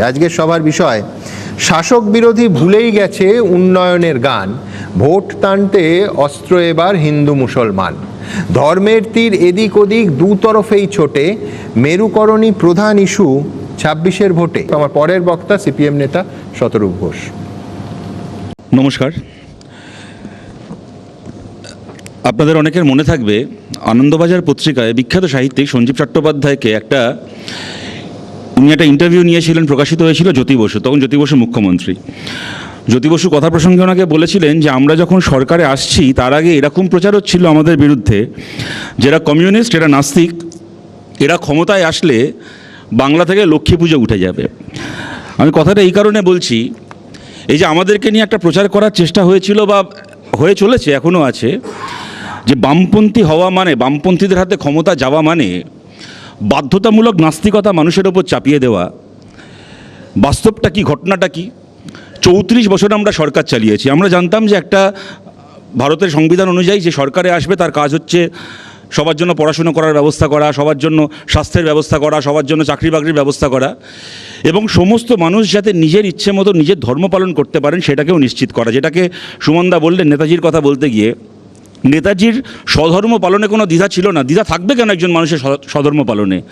আজকের সবার বিষয়, শাসক বিরোধী ভুলেই গেছে উন্নয়নের গান। ভোট টানতে অস্ত্র এবার হিন্দু মুসলমান। ধর্মের তীর এদিক ওদিক দু তরফেই ছোটে। মেরুকরণী প্রধান ইস্যু ছাব্বিশের ভোটে। আমার পরের বক্তা সিপিএম নেতা শতরূপ ঘোষ। নমস্কার। আপনাদের অনেকের মনে থাকবে, আনন্দবাজার পত্রিকায় বিখ্যাত সাহিত্যিক সঞ্জীব চট্টোপাধ্যায়কে একটা উনি একটা ইন্টারভিউ নিয়েছিলেন, প্রকাশিত হয়েছিল জ্যোতি বসু, তখন জ্যোতি বসু মুখ্যমন্ত্রী। জ্যোতি বসু কথা প্রসঙ্গে ওনাকে বলেছিলেন যে, আমরা যখন সরকারে আসছি, তার আগে এরকম প্রচার হচ্ছিল আমাদের বিরুদ্ধে যারা কমিউনিস্ট এরা নাস্তিক, এরা ক্ষমতায় আসলে বাংলা থেকে লক্ষ্মী পুজো উঠে যাবে। আমি কথাটা এই কারণে বলছি, এই যে আমাদেরকে নিয়ে একটা প্রচার করার চেষ্টা হয়েছিল বা হয়ে চলেছে এখনও আছে, যে বামপন্থী হওয়া মানে বামপন্থীদের হাতে ক্ষমতা যাওয়া মানে বাধ্যতামূলক নাস্তিকতা মানুষের ওপর চাপিয়ে দেওয়া, বাস্তবটা কি, ঘটনাটা কি? চৌত্রিশ বছর আমরা সরকার চালিয়েছি। আমরা জানতাম যে একটা ভারতের সংবিধান অনুযায়ী যে সরকারে আসবে, তার কাজ হচ্ছে সবার জন্য পড়াশুনো করার ব্যবস্থা করা, সবার জন্য স্বাস্থ্যের ব্যবস্থা করা, সবার জন্য চাকরি বাকরির ব্যবস্থা করা এবং সমস্ত মানুষ যাতে নিজের ইচ্ছে মতো নিজের ধর্ম পালন করতে পারেন, সেটাকেও নিশ্চিত করা। যেটাকে সুমনদা বললেন, নেতাজির কথা বলতে গিয়ে নেতাজির স্বধর্ম পালনে কোনো দ্বিধা ছিল না। দ্বিধা থাকবে কেন একজন মানুষের স্ব- স্বধর্ম পালনে?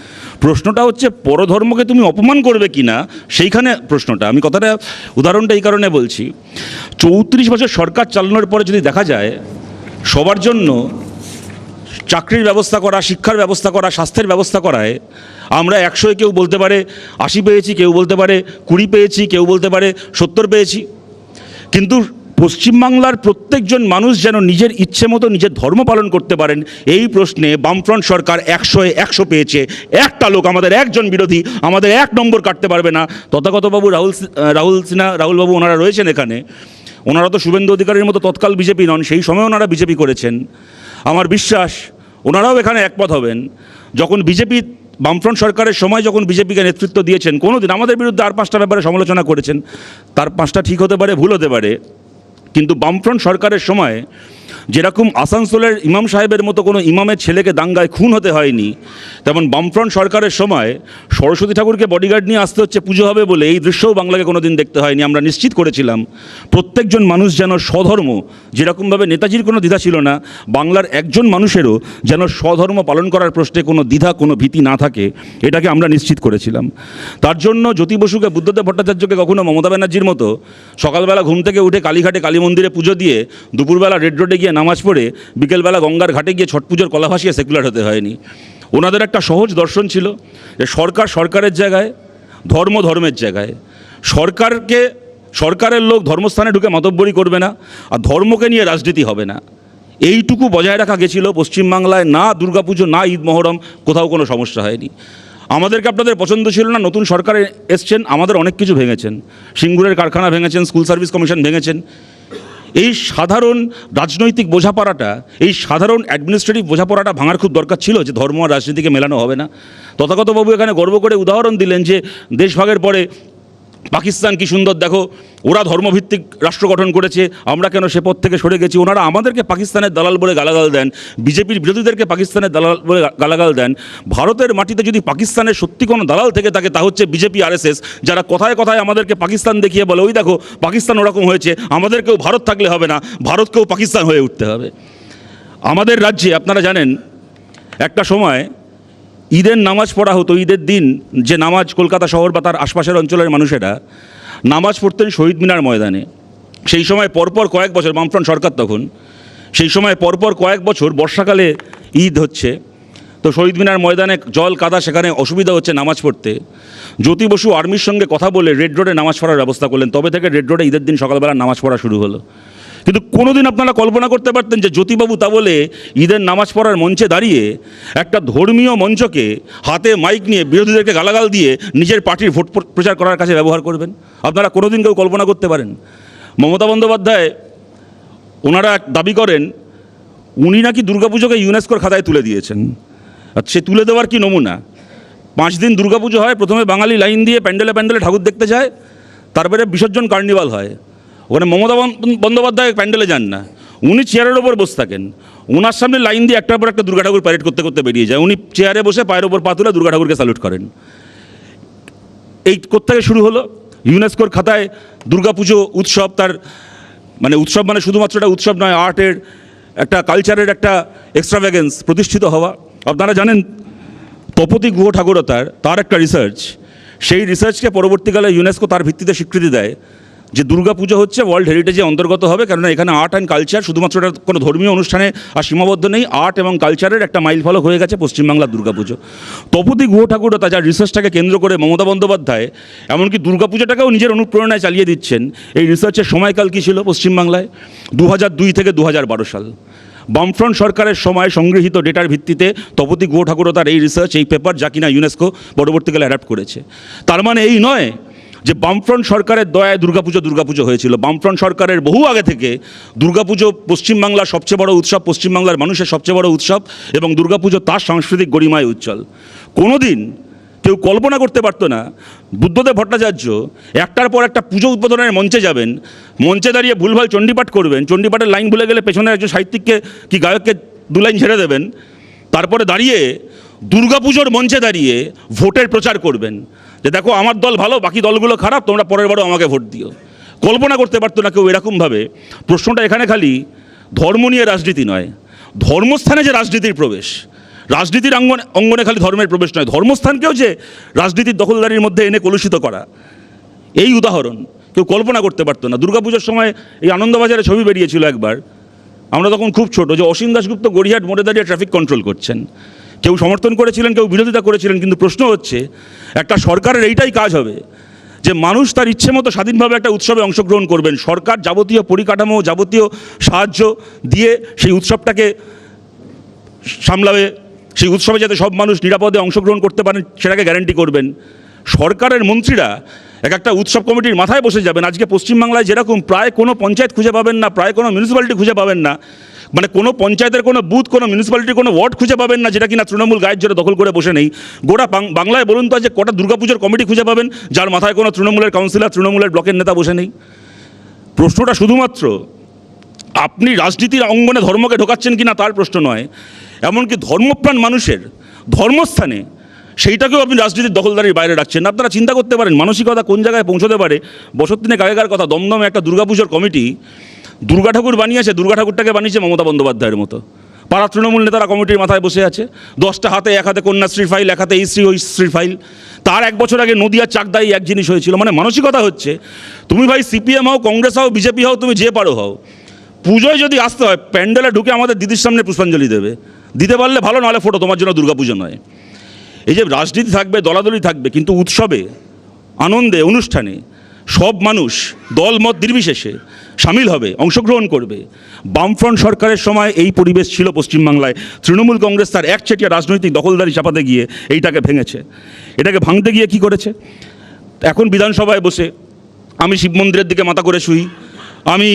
প্রশ্নটা হচ্ছে, পরধর্মকে তুমি অপমান করবে কি না সেইখানে প্রশ্নটা। আমি কথাটা, উদাহরণটা এই কারণে বলছি। চৌত্রিশ বছর সরকার চালানোর পরে যদি দেখা যায়, সবার জন্য চাকরির ব্যবস্থা করা, শিক্ষার ব্যবস্থা করা, স্বাস্থ্যের ব্যবস্থা করায়, আমরা একশোয় কেউ বলতে পারে আশি পেয়েছি, কেউ বলতে পারে কুড়ি পেয়েছি, কেউ বলতে পারে সত্তর পেয়েছি। কিন্তু পশ্চিমবাংলার প্রত্যেকজন মানুষ যেন নিজের ইচ্ছে মতো নিজের ধর্ম পালন করতে পারেন, এই প্রশ্নে বামফ্রন্ট সরকার একশোয় একশো পেয়েছে। একটা লোক, আমাদের একজন বিরোধী, আমাদের এক নম্বর কাটতে পারবে না। তথাগতবাবু রাহুল রাহুল সিনহা, রাহুলবাবু ওনারা রয়েছেন এখানে। ওনারা তো শুভেন্দু অধিকারীর মতো তৎকাল বিজেপি নন, সেই সময় ওনারা বিজেপি করেছেন। আমার বিশ্বাস, ওনারাও এখানে একমত হবেন। যখন বিজেপি বামফ্রন্ট সরকারের সময় যখন বিজেপিকে নেতৃত্ব দিয়েছেন কোনো দিন আমাদের বিরুদ্ধে আর পাঁচটা ব্যাপারে সমালোচনা করেছেন। তার পাঁচটা ঠিক হতে পারে, ভুল হতে পারে। কিন্তু বামফ্রন্ট সরকারের সময় যেরকম আসানসোলের ইমাম সাহেবের মতো কোনো ইমামের ছেলেকে দাঙ্গায় খুন হতে হয়নি, তেমন বামফ্রন্ট সরকারের সময় সরস্বতী ঠাকুরকে বডিগার্ড নিয়ে আসতে হচ্ছে, পুজো হবে বলে এই দৃশ্যও বাংলাকে কোনো দিন দেখতে হয়নি। আমরা নিশ্চিত করেছিলাম, প্রত্যেকজন মানুষ যেন স্বধর্ম, যেরকমভাবে নেতাজির কোনো দ্বিধা ছিল না, বাংলার একজন মানুষেরও যেন স্বধর্ম পালন করার প্রশ্নে কোনো দ্বিধা, কোনো ভীতি না থাকে, এটাকে আমরা নিশ্চিত করেছিলাম। তার জন্য জ্যোতি বসুকে, বুদ্ধদেব ভট্টাচার্যকে, কখনো মমতা ব্যানার্জির মতো সকালবেলা ঘুম থেকে উঠে কালীঘাটে কালী মন্দিরে পুজো দিয়ে দুপুরবেলা রেড রোডে গিয়ে নামাজ পড়ে বিকেলবেলা গঙ্গার ঘাটে গিয়ে ছট পুজোর কলা ভাসিয়ে সেকুলার হতে হয়নি। ওনাদের একটা সহজ দর্শন ছিল যে সরকার সরকারের জায়গায়, ধর্ম ধর্মের জায়গায়। সরকারকে, সরকারের লোক ধর্মস্থানে ঢুকে মতব্বরি করবে না আর ধর্মকে নিয়ে রাজনীতি হবে না। এইটুকু বজায় রাখা গেছিল পশ্চিমবাংলায়, না দুর্গাপুজো, না ঈদ মহরম, কোথাও কোনো সমস্যা হয়নি। আমাদেরকে আপনাদের পছন্দ ছিল না, নতুন সরকারে এসছেন, আমাদের অনেক কিছু ভেঙেছেন। সিঙ্গুরের কারখানা ভেঙেছেন, স্কুল সার্ভিস কমিশন ভেঙেছেন। এই সাধারণ রাজনৈতিক বোঝাপড়াটা, এই সাধারণ অ্যাডমিনিস্ট্রেটিভ বোঝাপড়াটা ভাঙার খুব দরকার ছিল যে ধর্ম আর রাজনীতিকে মেলানো হবে না। তথাগতবাবু এখানে গর্ব করে উদাহরণ দিলেন যে দেশভাগের পরে পাকিস্তান কি সুন্দর, দেখো, ওরা ধর্মভিত্তিক রাষ্ট্র গঠন করেছে, আমরা কেন সে পথ থেকে সরে গেছি? ওনারা আমাদেরকে পাকিস্তানের দালাল বলে গালাগাল দেন, বিজেপির বিরোধীদেরকে পাকিস্তানের দালাল বলে গালাগাল দেন। ভারতের মাটিতে যদি পাকিস্তানের সত্যি কোনো দালাল থেকে থাকে, তা হচ্ছে বিজেপি, আরএসএস, যারা কথায় কথায় আমাদেরকে পাকিস্তান দেখিয়ে বলে, ওই দেখো, পাকিস্তান ওরকম হয়েছে, আমাদেরকেও ভারত থাকলে হবে না, ভারতকেও পাকিস্তান হয়ে উঠতে হবে। আমাদের রাজ্যে, আপনারা জানেন, একটা সময় ঈদের নামাজ পড়া হতো, ঈদের দিন যে নামাজ কলকাতা শহর বা তার আশপাশের অঞ্চলের মানুষেরা নামাজ পড়তেন শহীদ মিনার ময়দানে। সেই সময় পরপর কয়েক বছর, বামফ্রন্ট সরকার তখন, সেই সময় পরপর কয়েক বছর বর্ষাকালে ঈদ হচ্ছে। তো শহীদ মিনার ময়দানে জল কাদা, সেখানে অসুবিধা হচ্ছে নামাজ পড়তে। জ্যোতি বসু আর্মির সঙ্গে কথা বলে রেড রোডে নামাজ পড়ার ব্যবস্থা করলেন। তবে থেকে রেড রোডে ঈদের দিন সকালবেলা নামাজ পড়া শুরু হলো। কিন্তু কোনোদিন আপনারা কল্পনা করতে পারতেন যে জ্যোতিবাবু তা বলে ঈদের নামাজ পড়ার মঞ্চে দাঁড়িয়ে একটা ধর্মীয় মঞ্চকে হাতে মাইক নিয়ে বিরোধীদেরকে গালাগাল দিয়ে নিজের পার্টির ভোট প্র- প্রচার করার কাছে ব্যবহার করবেন? আপনারা কোনোদিন কেউ কল্পনা করতে পারেন? মমতা বন্দ্যোপাধ্যায় ওনারা দাবি করেন, উনি নাকি দুর্গাপুজোকে ইউনেস্কোর খাতায় তুলে দিয়েছেন। সে তুলে দেওয়ার কি নমুনা? পাঁচ দিন দুর্গাপুজো হয়, প্রথমে বাঙালি লাইন দিয়ে প্যান্ডেলে প্যান্ডেলে ঠাকুর দেখতে যায়, তারপরে বিসর্জন কার্নিভাল হয়। ওখানে মমতা বন্দ- বন্দ্যোপাধ্যায় প্যান্ডেলে যান না। উনি চেয়ারের ওপর বসে থাকেন। ওনার সামনে লাইন দিয়ে একটার পর একটা দুর্গা ঠাকুর প্যারেড করতে করতে বেরিয়ে যায়। উনি চেয়ারে বসে পায়ের ওপর পা তুলে দুর্গা ঠাকুরকে স্যালুট করেন। এই কোত্থেকে শুরু হলো? ইউনেস্কোর খাতায় দুর্গাপুজো উৎসব তার মানে উৎসব মানে শুধুমাত্র একটা উৎসব নয় আর্টের একটা কালচারের একটা এক্সট্রাভ্যাগেন্স প্রতিষ্ঠিত হওয়া। আপনারা জানেন, তপতি গুহ ঠাকুরতার তার একটা রিসার্চ সেই রিসার্চকে পরবর্তীকালে ইউনেস্কো তার ভিত্তিতে স্বীকৃতি দেয়। যে দুর্গাপুজো হচ্ছে ওয়ার্ল্ড হেরিটেজে অন্তর্গত হবে, কেননা এখানে আর্ট অ্যান্ড কালচার শুধুমাত্র এটা কোনো ধর্মীয় অনুষ্ঠানে আর সীমাবদ্ধ নেই, আর্ট এবং কালচারের একটা মাইল ফলক হয়ে গেছে পশ্চিমবাংলার দুর্গাপুজো। তপতি গুহ ঠাকুরতা যার রিসার্চটাকে কেন্দ্র করে মমতা বন্দ্যোপাধ্যায় এমনকি দুর্গাপুজোটাকেও নিজের অনুপ্রেরণায় চালিয়ে দিচ্ছেন। এই রিসার্চের সময়কাল কী ছিল পশ্চিমবাংলায়? দু দুই থেকে দু বারো সাল। বামফ্রন্ট সরকারের সময় সংগৃহীত ডেটার ভিত্তিতে তপতি গুহ ঠাকুরতার এই রিসার্চ এই পেপার যা কিনা ইউনেস্কো পরবর্তীকালে অ্যাডাপ্ট করেছে। তার মানে এই নয় যে বামফ্রন্ট সরকারের দয়ায় দুর্গাপুজো দুর্গাপুজো হয়েছিল। বামফ্রন্ট সরকারের বহু আগে থেকে দুর্গাপুজো পশ্চিমবাংলার সবচেয়ে বড় উৎসব, পশ্চিমবাংলার মানুষের সবচেয়ে বড় উৎসব এবং দুর্গাপুজো তার সাংস্কৃতিক গরিমায় উজ্জ্বল। কোনোদিন কেউ কল্পনা করতে পারতো না, বুদ্ধদেব ভট্টাচার্য একটার পর একটা পুজো উদ্বোধনের মঞ্চে যাবেন, মঞ্চে দাঁড়িয়ে ভুলভাল চণ্ডীপাঠ করবেন, চণ্ডীপাঠের লাইন ভুলে গেলে পেছনে একজন সাহিত্যিককে কি গায়ককে দু লাইন ছেড়ে দেবেন, তারপরে দাঁড়িয়ে দুর্গাপুজোর মঞ্চে দাঁড়িয়ে ভোটের প্রচার করবেন। যে দেখো, আমার দল ভালো, বাকি দলগুলো খারাপ, তোমরা পরের বারও আমাকে ভোট দিও। কল্পনা করতে পারতো না কেউ এরকমভাবে। প্রশ্নটা এখানে খালি, ধর্ম নিয়ে রাজনীতি নয়। ধর্মস্থানে যে রাজনীতির প্রবেশ, রাজনীতির অঙ্গনে অঙ্গনে খালি ধর্মের প্রবেশ নয়। ধর্মস্থানকেও যে রাজনীতির দখলদারির মধ্যে এনে কলুষিত করা, এই উদাহরণ কেউ কল্পনা করতে পারতো না। দুর্গাপুজোর সময় এই আনন্দবাজারে ছবি বেরিয়েছিল একবার। আমরা তখন খুব ছোট, যে অসীম দাশগুপ্ত গড়িয়াট মোড়ে দাঁড়িয়ে ট্রাফিক কন্ট্রোল করছেন। কেউ সমর্থন করেছিলেন, কেউ বিরোধিতা করেছিলেন, কিন্তু প্রশ্ন হচ্ছে, একটা সরকারের এইটাই কাজ হবে, যে মানুষ তার ইচ্ছে মতো স্বাধীনভাবে একটা উৎসবে অংশগ্রহণ করবেন। সরকার যাবতীয় পরিকাঠামো, যাবতীয় সাহায্য দিয়ে সেই উৎসবটাকে সামলাবে, সেই উৎসবে যাতে সব মানুষ নিরাপদে অংশগ্রহণ করতে পারেন, সেটাকে গ্যারান্টি করবেন। সরকারের মন্ত্রীরা এক একটা উৎসব কমিটির মাথায় বসে যাবেন। আজকে পশ্চিমবাংলায় যেরকম প্রায় কোনো পঞ্চায়েত খুঁজে পাবেন না, প্রায় কোনো মিউনিসিপ্যালিটি খুঁজে পাবেন না মানে কোনো পঞ্চায়েতের কোনো বুথ, কোনো মিউনিসিপ্যালিটির কোনো ওয়ার্ড খুঁজে পাবেন না, যেটা কিনা তৃণমূল গায়ের জোরে দখল করে বসে নেই। গোটা বাংলায় বলুন তো যে কটা দুর্গাপুজোর কমিটি খুঁজে পাবেন, যার মাথায় কোনো তৃণমূলের কাউন্সিলর তৃণমূলের ব্লকের নেতা বসে নেই। প্রশ্নটা শুধুমাত্র, আপনি রাজনীতির অঙ্গনে ধর্মকে ঢোকাচ্ছেন কি না তার প্রশ্ন নয়, এমনকি ধর্মপ্রাণ মানুষের ধর্মস্থানে সেইটাকেও আপনি রাজনীতির দখলদারির বাইরে রাখছেন আপনারা চিন্তা করতে পারেন, মানসিকতা কোন জায়গায় পৌঁছতে পারে বছর তিনেক আগেকার কথা, দমদমে একটা দুর্গাপুজোর কমিটি দুর্গা ঠাকুর বানিয়েছে, দুর্গা ঠাকুরটাকে বানিয়েছে মমতা বন্দ্যোপাধ্যায়ের মতো। পাড়া তৃণমূল নেতারা কমিটির মাথায় বসে আছে। দশটা হাতে, এক হাতে কন্যাশ্রীর ফাইল, এক হাতে এই শ্রী ওই শ্রীর ফাইল। তার এক বছর আগে নদিয়ার চাকদাই এক জিনিস হয়েছিল মানে মানসিকতা হচ্ছে, তুমি ভাই সিপিএম হও, কংগ্রেস হও, বিজেপি হও, তুমি যে পারো হও। পুজোয় যদি আসতে হয়, প্যান্ডেলে ঢুকে আমাদের দিদির সামনে পুষ্পাঞ্জলি দেবে। দিতে পারলে ভালো, নাহলে ফটো, তোমার জন্য দুর্গাপুজো নয়। এই যে রাজনীতি থাকবে, দলাদলি থাকবে, কিন্তু উৎসবে, আনন্দে, অনুষ্ঠানে সব মানুষ দল মত নির্বিশেষে সামিল হবে, অংশগ্রহণ করবে। বামফ্রন্ট সরকারের সময় এই পরিবেশ ছিল পশ্চিমবাংলায়। তৃণমূল কংগ্রেস তার একচেটিয়া রাজনৈতিক দখলদারি চাপাতে গিয়ে এইটাকে ভেঙেছে। এটাকে ভাঙতে গিয়ে কি করেছে? এখন বিধানসভায় বসে আমি শিব মন্দিরের দিকে মাথা করে শুই। আমি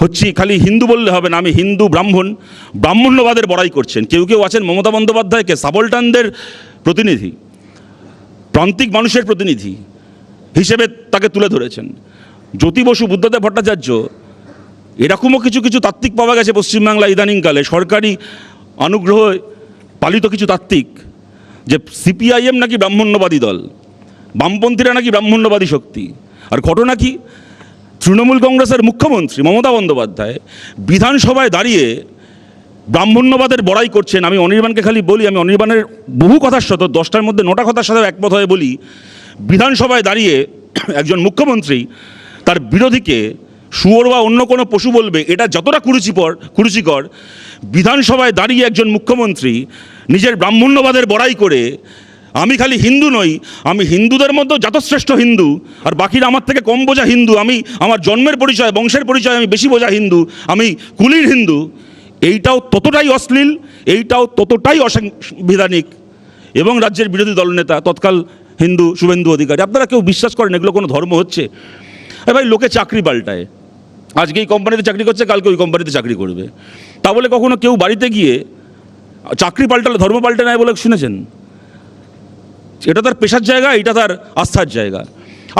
হচ্ছি খালি হিন্দু বললে হবে না, আমি হিন্দু ব্রাহ্মণ। ব্রাহ্মণ্যবাদের বড়াই করছেন। কেউ কেউ আছেন মমতা বন্দ্যোপাধ্যায়কে সাবলটানদের প্রতিনিধি, প্রান্তিক মানুষের প্রতিনিধি হিসেবে তাকে তুলে ধরেছেন। জ্যোতি বসু, বুদ্ধদেব ভট্টাচার্য এরকমও কিছু কিছু তাত্ত্বিক পাওয়া গেছে পশ্চিমবাংলা ইদানিংকালে। সরকারি অনুগ্রহ পালিত কিছু তাত্ত্বিক, যে সিপিআইএম নাকি ব্রাহ্মণ্যবাদী দল, বামপন্থীরা নাকি ব্রাহ্মণ্যবাদী শক্তি। আর ঘটনা কি? তৃণমূল কংগ্রেসের মুখ্যমন্ত্রী মমতা বন্দ্যোপাধ্যায় বিধানসভায় দাঁড়িয়ে ব্রাহ্মণ্যবাদের বড়াই করছেন। আমি অনির্বাণকে খালি বলি, আমি অনির্বাণের বহু কথার সাথে, দশটার মধ্যে নটা কথার সাথে একমত হয়ে বলি, বিধানসভায় দাঁড়িয়ে একজন মুখ্যমন্ত্রী তার বিরোধীকে শুয়োর বা অন্য কোনো পশু বলবে, এটা যতটা কুরুচিকর কুরুচিকর, বিধানসভায় দাঁড়িয়ে একজন মুখ্যমন্ত্রী নিজের ব্রাহ্মণ্যবাদের বড়াই করে, আমি খালি হিন্দু নই, আমি হিন্দুদের মধ্যে যতশ্রেষ্ঠ হিন্দু, আর বাকিরা আমার থেকে কম বোঝা হিন্দু, আমি, আমার জন্মের পরিচয়, বংশের পরিচয়, আমি বেশি বোঝা হিন্দু, আমি কুলির হিন্দু, এইটাও ততটাই অশ্লীল, এইটাও ততটাই অসাংবিধানিক, এবং রাজ্যের বিরোধী দলনেতা, তৎকাল হিন্দু শুভেন্দু অধিকারী, আপনারা কেউ বিশ্বাস করেন এগুলো কোনো ধর্ম হচ্ছে? ভাই, লোকে চাকরি পাল্টায়। আজকে এই কোম্পানিতে চাকরি করছে, কালকে ওই কোম্পানিতে চাকরি করবে। তা বলে কখনো কেউ বাড়িতে গিয়ে চাকরি পাল্টালে, ধর্ম পাল্টে নেয় বলে শুনেছেন? এটা তার পেশার জায়গা, এটা তার আস্থার জায়গা।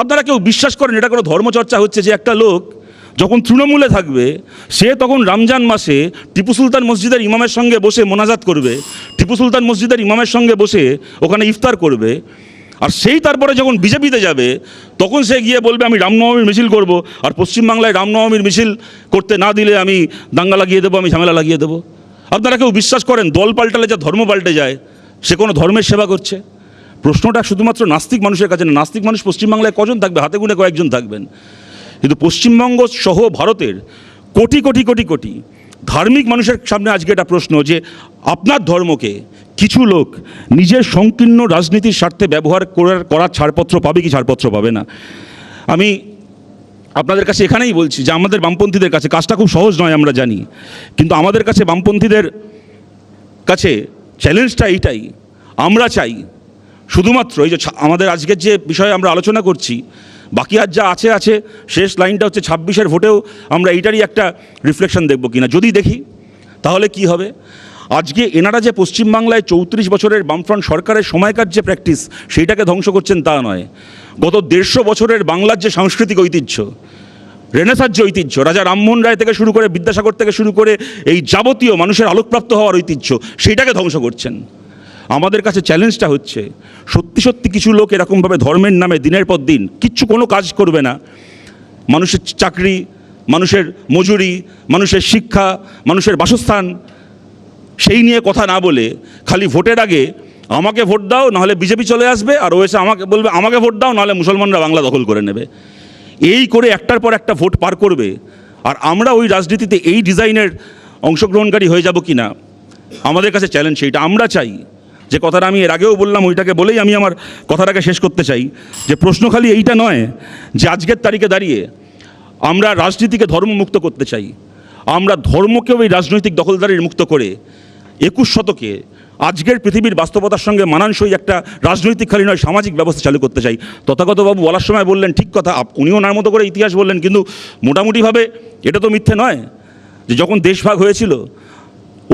আপনারা কেউ বিশ্বাস করেন, এটা কোনো ধর্মচর্চা হচ্ছে যে একটা লোক যখন তৃণমূলে থাকবে, সে তখন রমজান মাসে টিপু সুলতান মসজিদের ইমামের সঙ্গে বসে মোনাজাত করবে, টিপু সুলতান মসজিদের ইমামের সঙ্গে বসে ওখানে ইফতার করবে। আর সেই তারপরে যখন বিজেপিতে যাবে, তখন সে গিয়ে বলবে, আমি রামনবমীর মিছিল করব, আর পশ্চিমবাংলায় রামনবমীর মিছিল করতে না দিলে আমি দাঙ্গা লাগিয়ে দেবো, আমি ঝামেলা লাগিয়ে দেবো। আপনারা কেউ বিশ্বাস করেন, দল পাল্টালে যা ধর্ম পাল্টে যায়, সে কোনো ধর্মের সেবা করছে? প্রশ্নটা শুধুমাত্র নাস্তিক মানুষের কাছে না, নাস্তিক মানুষ পশ্চিমবাংলায় কজন থাকবে? হাতে গুনে কয়েকজন থাকবেন। কিন্তু পশ্চিমবঙ্গ সহ ভারতের কোটি কোটি কোটি কোটি ধার্মিক মানুষের সামনে আজকে এটা প্রশ্ন যে, আপনার ধর্মকে কিছু লোক নিজের সংকীর্ণ রাজনীতির স্বার্থে ব্যবহার করার করার ছাড়পত্র পাবে কি ছাড়পত্র পাবে না? আমি আপনাদের কাছে এখানেই বলছি যে আমাদের বামপন্থীদের কাছে কাজটা খুব সহজ নয় আমরা জানি, কিন্তু আমাদের কাছে বামপন্থীদের কাছে চ্যালেঞ্জটা এইটাই। আমরা চাই শুধুমাত্র এই যে আমাদের আজকের যে বিষয়ে আমরা আলোচনা করছি, বাকি আর যা আছে আছে, শেষ লাইনটা হচ্ছে ছাব্বিশের ভোটেও আমরা এইটারই একটা রিফ্লেকশন দেখব কিনা। যদি দেখি, তাহলে কি হবে? আজকে এনারা যে পশ্চিমবাংলায় চৌত্রিশ বছরের বামফ্রন্ট সরকারের সময়কার যে প্র্যাকটিস, সেইটাকে ধ্বংস করছেন তা নয়। গত দেড়শো বছরের বাংলার যে সাংস্কৃতিক ঐতিহ্য, রেনেসার যে ঐতিহ্য, রাজা রামমোহন রায় থেকে শুরু করে, বিদ্যাসাগর থেকে শুরু করে, এই যাবতীয় মানুষের আলোকপ্রাপ্ত হওয়ার ঐতিহ্য, সেইটাকে ধ্বংস করছেন। আমাদের কাছে চ্যালেঞ্জটা হচ্ছে, সত্যি সত্যি কিছু লোক এরকমভাবে ধর্মের নামে দিনের পর দিন কিচ্ছু কোনো কাজ করবে না। মানুষের চাকরি, মানুষের মজুরি, মানুষের শিক্ষা, মানুষের বাসস্থান সেই নিয়ে কথা না বলে খালি ভোটের আগে আমাকে ভোট দাও, নাহলে বিজেপি চলে আসবে আর ও এসে আমাকে বলবে, আমাকে ভোট দাও, নাহলে মুসলমানরা বাংলা দখল করে নেবে। এই করে একটার পর একটা ভোট পার করবে। আর আমরা ওই রাজনীতিতে এই ডিজাইনের অংশগ্রহণকারী হয়ে যাব কি না আমাদের কাছে চ্যালেঞ্জ সেইটা। আমরা চাই যে কথাটা আমি এর আগেও বললাম, ওইটাকে বলেই আমি আমার কথাটাকে শেষ করতে চাই। যে প্রশ্ন খালি এইটা নয় যে আজকের তারিখে দাঁড়িয়ে আমরা রাজনীতিকে ধর্মমুক্ত করতে চাই। আমরা ধর্মকেও এই রাজনৈতিক দখলদারির মুক্ত করে একুশ শতকে আজকের পৃথিবীর বাস্তবতার সঙ্গে মানানসই একটা রাজনৈতিক খালি নয়, সামাজিক ব্যবস্থা চালু করতে চাই। তথাগতবাবু বলার সময় বললেন, ঠিক কথা উনিও ওনার মতো করে ইতিহাস বললেন, কিন্তু মোটামুটিভাবে এটা তো মিথ্যে নয় যে যখন দেশভাগ হয়েছিল,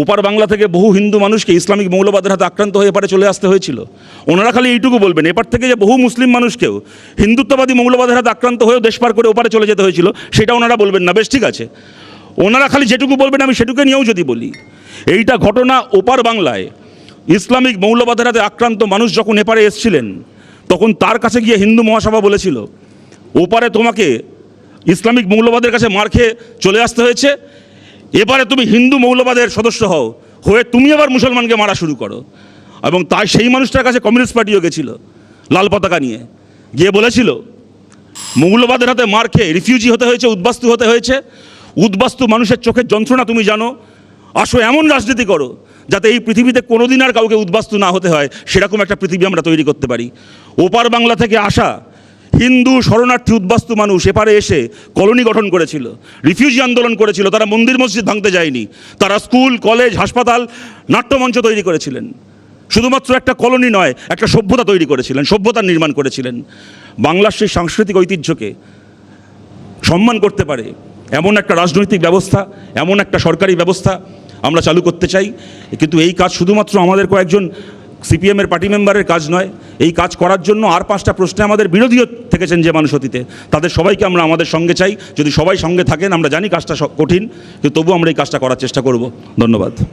ওপার বাংলা থেকে বহু হিন্দু মানুষকে ইসলামিক মৌলবাদের হাতে আক্রান্ত হয়ে এপারে চলে আসতে হয়েছিল। ওনারা খালি এইটুকু বলবেন, এপার থেকে যে বহু মুসলিম মানুষকেও হিন্দুত্ববাদী মৌলবাদের হাতে আক্রান্ত হয়েও দেশ পার করে ওপারে চলে যেতে হয়েছিল, সেটা ওনারা বলবেন না। বেশ, ঠিক আছে। ওনারা খালি যেটুকু বলবেন, আমি সেটুকু নিয়েও যদি বলি। এইটা ঘটনা ওপার বাংলায়। ইসলামিক মৌলবাদের হাতে আক্রান্ত মানুষ যখন এপারে এসছিলেন, তখন তার কাছে গিয়ে হিন্দু মহাসভা বলেছিল, ওপারে তোমাকে ইসলামিক মৌলবাদের কাছে মার খেয়ে চলে আসতে হয়েছে। এবারে তুমি হিন্দু মৌলবাদের সদস্য হও, হয়ে তুমি আবার মুসলমানকে মারা শুরু করো। এবং তাই সেই মানুষটার কাছে কমিউনিস্ট পার্টিও গেছিল, লাল পতাকা নিয়ে। গিয়ে বলেছিল, মৌলবাদের হাতে মার খেয়ে রিফিউজি হতে হয়েছে, উদ্বাস্তু হতে হয়েছে। উদ্বাস্তু মানুষের চোখের যন্ত্রণা তুমি জানো? আসো, এমন রাজনীতি করো, যাতে এই পৃথিবীতে কোনোদিন আর কাউকে উদ্বাস্তু না হতে হয়, সেরকম একটা পৃথিবী আমরা তৈরি করতে পারি। ওপার বাংলা থেকে আসা হিন্দু শরণার্থী উদ্বাস্তু মানুষ এপারে এসে কলোনি গঠন করেছিল, রিফিউজি আন্দোলন করেছিল, তারা মন্দির মসজিদ ভাঙতে যায়নি, তারা স্কুল, কলেজ, হাসপাতাল, নাট্যমঞ্চ তৈরি করেছিলেন। শুধুমাত্র একটা কলোনি নয়, একটা সভ্যতা তৈরি করেছিলেন সভ্যতা নির্মাণ করেছিলেন। বাংলার সেই সাংস্কৃতিক ঐতিহ্যকে সম্মান করতে পারে এমন একটা রাজনৈতিক ব্যবস্থা, এমন একটা সরকারি ব্যবস্থা আমরা চালু করতে চাই। কিন্তু এই কাজ শুধুমাত্র আমাদের কয়েকজন সিপিএমের পার্টি মেম্বারের কাজ নয়, এই কাজ করার জন্য আর পাঁচটা প্রশ্নে আমাদের বিরোধীও থেকেছেন যে মানুষ অতীতে। তাদের সবাইকে আমরা আমাদের সঙ্গে চাই। যদি সবাই সঙ্গে থাকেন, আমরা জানি কাজটা কঠিন, কিন্তু তবুও আমরা এই কাজটা করার চেষ্টা করব। ধন্যবাদ।